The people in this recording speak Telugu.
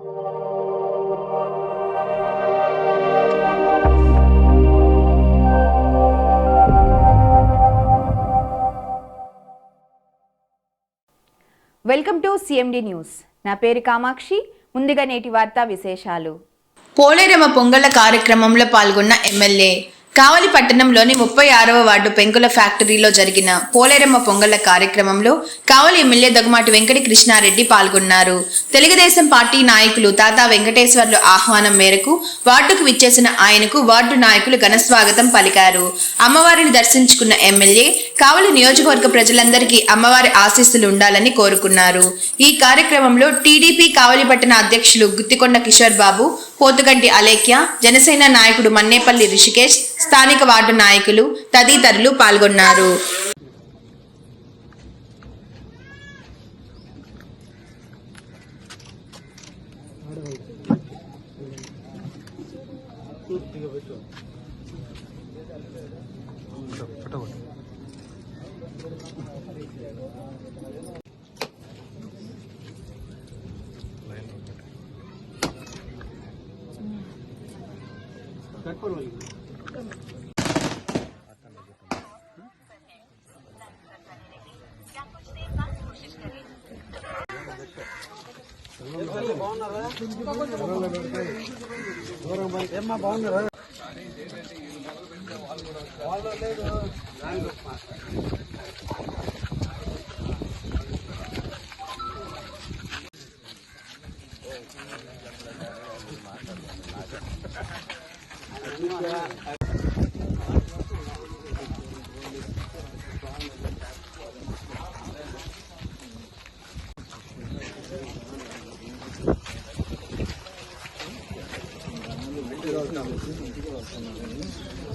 Welcome to CMD news. నా పేరు కామాక్షి. ముందుగా నేటి వార్తా విశేషాలు. పోలేరమ్మ పొంగళ్ళ కార్యక్రమంలో పాల్గొన్న ఎమ్మెల్యే కావలి పట్టణంలోని ముప్పై ఆరవ వార్డు పెంకుల ఫ్యాక్టరీలో జరిగిన పోలేరమ్మ పొంగళ్ళ కార్యక్రమంలో కావలి ఎమ్మెల్యే దగ్గమాటి వెంకట కృష్ణారెడ్డి పాల్గొన్నారు. తెలుగుదేశం పార్టీ నాయకులు తాతా వెంకటేశ్వర్లు ఆహ్వానం మేరకు వార్డుకు విచ్చేసిన ఆయనకు వార్డు నాయకులు ఘనస్వాగతం పలికారు. అమ్మవారిని దర్శించుకున్న ఎమ్మెల్యే కావలి నియోజకవర్గ ప్రజలందరికీ అమ్మవారి ఆశీస్సులు ఉండాలని కోరుకున్నారు. ఈ కార్యక్రమంలో టీడీపీ కావలి పట్టణ అధ్యక్షులు గుత్తికొండ కిషోర్ బాబు పోతుగంటి అలేఖ్య జనసేన నాయకుడు మన్నేపల్లి రిషికేష్ స్థానిక వార్డు నాయకులు తదితరులు పాల్గొన్నారు. ఏమ్మా బాగున్నారా వాళ్ళు లేదు Thank you. ఇంటికి వస్తున్నాము ఇంటికి వస్తున్నాము